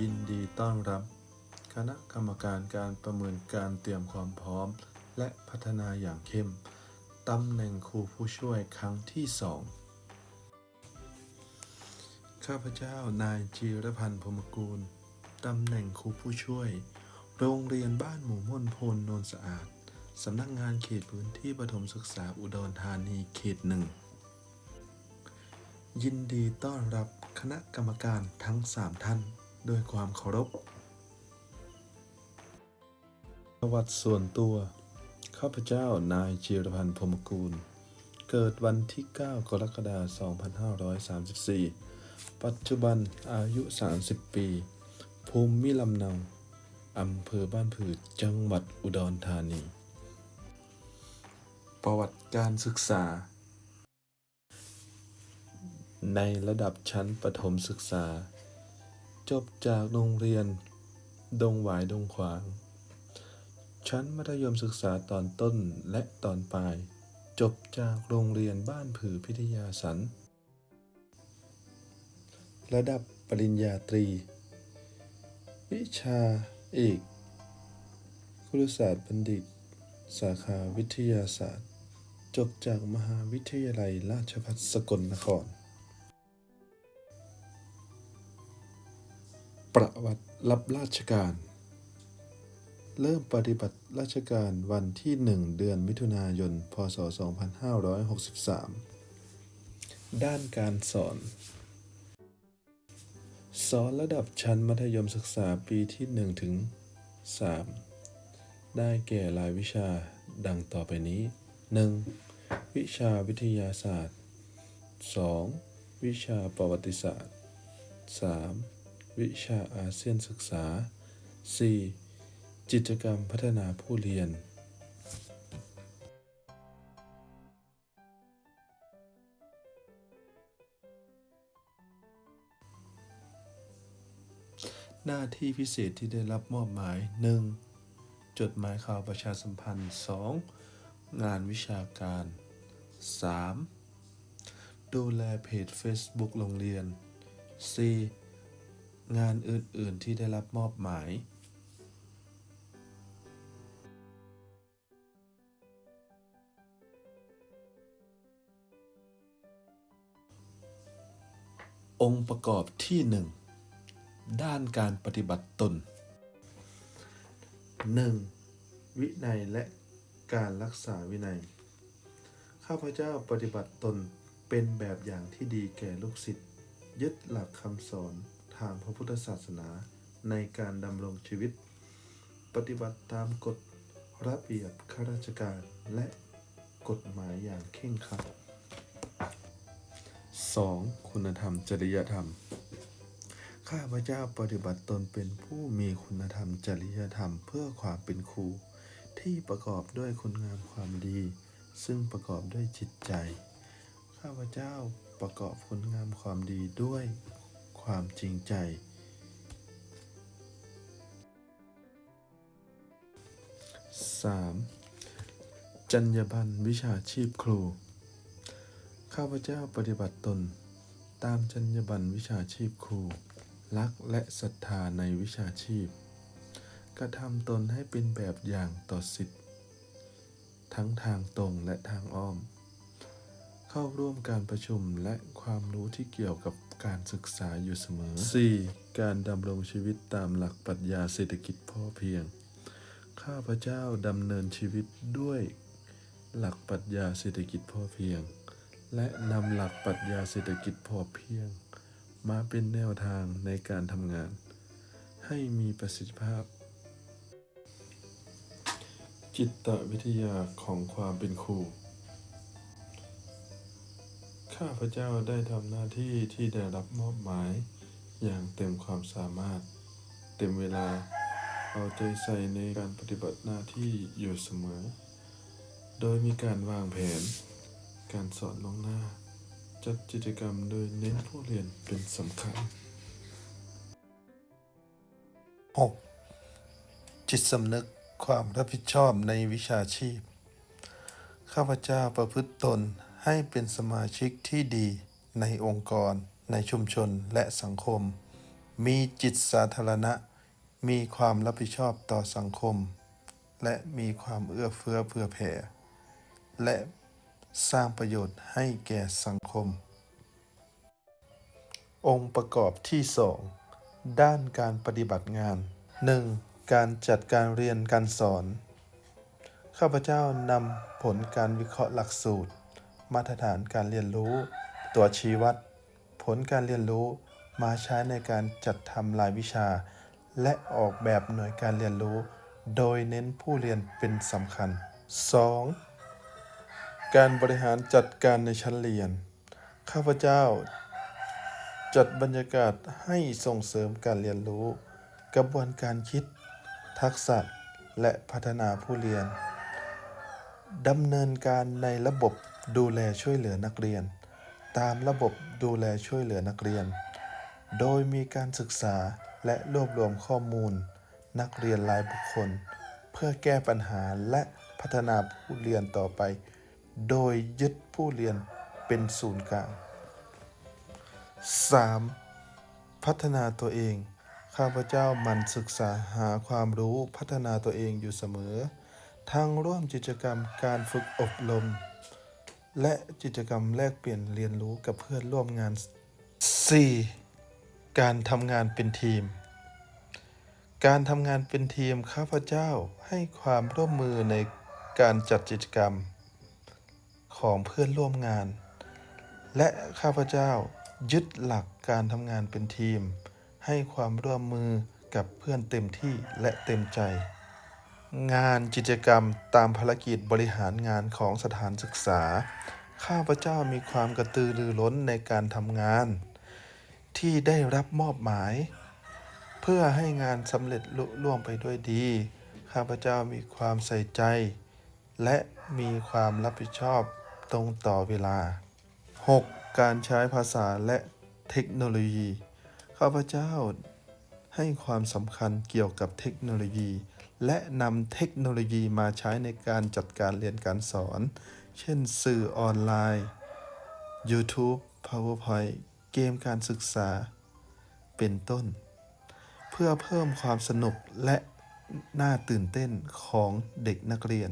ยินดีต้อนรับ คณะกรรมการการประเมินการเตรียมความพร้อม และพัฒนาอย่างเข้มตำแหน่งครูผู้ช่วยครั้งที่สองข้าพเจ้านายจีรพันธ์พรมกูลตำแหน่งครูผู้ช่วย โรงเรียนบ้านหมู่ม่นพลนนสะอาดสำนักงานเขตพื้นที่ประถมศึกษาอุดรธานีเขตหนึ่งยินดีต้อนรับคณะกรรมการทั้งสามท่าน ด้วยความเคารพประวัติส่วนตัว ข้าพเจ้านายจีรพันธ์พรมกูล เกิดวันที่ 9 กรกฎาคม 2534 ปัจจุบันอายุ 30 ปี ภูมิลำเนาอำเภอบ้านผือจังหวัดอุดรธานี ประวัติการศึกษา ในระดับชั้นประถมศึกษา จบจากโรงเรียน ดงหวายดงขวาง ชั้นมัธยมศึกษาตอนต้นและตอนปลาย จบจากโรงเรียนบ้านผือพิทยาสัน ระดับปริญญาตรี วิชาเอกครุศาสตร์บัณฑิต สาขาวิทยาศาสตร์ จบจากมหาวิทยาลัยราชภัฏสกลนคร ประวัติรับราชการ เริ่มปฏิบัติราชการวันที่ 1 เดือนมิถุนายน พศ 2563 ด้านการสอน สอนระดับชั้นมัธยมศึกษาปีที่ 1 ถึง 3 ได้แก่รายวิชาดังต่อไปนี้ 1. วิชาวิทยาศาสตร์ 2. วิชาประวัติศาสตร์ 3. วิชาอาเซียนศึกษา 4. กิจกรรมพัฒนาผู้เรียน หน้าที่พิเศษที่ได้รับมอบหมาย 1. จดหมายข่าวประชาสัมพันธ์ 2. งานวิชาการ 3. ดูแลเพจ Facebook โรงเรียน 4. งานอื่น ๆ ที่ได้รับมอบหมาย องค์ประกอบที่1ด้านการปฏิบัติตน 1. วินัยและการรักษาวินัย ข้าพเจ้าปฏิบัติตนเป็นแบบอย่างที่ดีแก่ลูกศิษย์ยึดหลักคำสอน ทางพระพุทธศาสนาในการดำรงชีวิต ปฏิบัติตามกฎระเบียบข้าราชการและกฎหมายอย่างเคร่งครัด 2. คุณธรรมจริยธรรม ข้าพเจ้าปฏิบัติตนเป็นผู้มีคุณธรรมจริยธรรมเพื่อความเป็นครู ที่ประกอบด้วยคุณงามความดี ซึ่งประกอบด้วยจิตใจ ข้าพเจ้าประกอบคุณงามความดีด้วย ความจริงใจ 3. จรรยาบรรณวิชาชีพครู ข้าพเจ้าปฏิบัติตน ตามจรรยาบรรณวิชาชีพครู รักและศรัทธาในวิชาชีพ กระทำตนให้เป็นแบบอย่างต่อสิทธิ์ ทั้งทางตรงและทางอ้อม เข้าร่วมการประชุมและความรู้ที่เกี่ยวกับการศึกษาอยู่เสมอ 4. การดำรงชีวิตตามหลักปรัชญาเศรษฐกิจพอเพียง ข้าพเจ้าดำเนินชีวิตด้วยหลักปรัชญาเศรษฐกิจพอเพียง และนำหลักปรัชญาเศรษฐกิจพอเพียง มาเป็นแนวทางในการทำงาน ให้มีประสิทธิภาพ จิตวิทยาของความเป็นครู ข้าพเจ้าได้ทำหน้าที่ที่ได้รับมอบหมาย อย่างเต็มความสามารถ เต็มเวลา เอาใจใส่ในการปฏิบัติหน้าที่อยู่เสมอ โดยมีการวางแผน การสอนล่วงหน้า จัดกิจกรรมโดยเน้นผู้เรียนเป็นสำคัญ 6. จิตสำนึกความรับผิดชอบในวิชาชีพ ข้าพเจ้าประพฤติตน ให้เป็นสมาชิกที่ดีในองค์กร ในชุมชนและสังคม มีจิตสาธารณะ มีความรับผิดชอบต่อสังคม และมีความเอื้อเฟื้อเผื่อแผ่ และสร้างประโยชน์ให้แก่สังคม องค์ประกอบที่ 2 ด้านการปฏิบัติงาน 1. การจัดการเรียนการสอน ข้าพเจ้านำผลการวิเคราะห์หลักสูตร มาตรฐานการเรียนรู้ ตัวชี้วัด ผลการเรียนรู้มาใช้ในการจัดทำรายวิชา และออกแบบหน่วยการเรียนรู้ โดยเน้นผู้เรียนเป็นสำคัญ 2. การบริหารจัดการในชั้นเรียน ข้าพเจ้า จัดบรรยากาศให้ส่งเสริมการเรียนรู้ กระบวนการคิด ทักษะและพัฒนาผู้เรียนดำเนินการในระบบ ดูแลช่วยเหลือนักเรียน ตามระบบดูแลช่วยเหลือนักเรียน โดยมีการศึกษาและรวบรวมข้อมูล นักเรียนรายบุคคล เพื่อแก้ปัญหาและพัฒนาผู้เรียนต่อไป โดยยึดผู้เรียนเป็นศูนย์กลาง 3. พัฒนาตัวเอง ข้าพเจ้ามันศึกษาหาความรู้พัฒนาตัวเองอยู่เสมอ ทั้งร่วมกิจกรรมการฝึกอบรม และกิจกรรมแลกเปลี่ยนเรียนรู้กับเพื่อนร่วมงาน 4. การทำงานเป็นทีม การทำงานเป็นทีมข้าพเจ้าให้ความร่วมมือในการจัดกิจกรรม ของเพื่อนร่วมงาน และข้าพเจ้ายึดหลักการทำงานเป็นทีม ให้ความร่วมมือกับเพื่อนเต็มที่และเต็มใจ งานกิจกรรมตามภารกิจบริหารงานของสถานศึกษา ข้าพเจ้ามีความกระตือรือร้นในการทำงาน ที่ได้รับมอบหมาย เพื่อให้งานสำเร็จลุล่วงไปด้วยดี ข้าพเจ้ามีความใส่ใจ และมีความรับผิดชอบตรงต่อเวลา 6. การใช้ภาษาและเทคโนโลยี ข้าพเจ้าให้ความสำคัญเกี่ยวกับเทคโนโลยี และนำเทคโนโลยีมาใช้ในการจัดการเรียนการสอน เช่นสื่อออนไลน์ YouTube PowerPoint เกมการศึกษา เป็นต้น เพื่อเพิ่มความสนุกและน่าตื่นเต้นของเด็กนักเรียน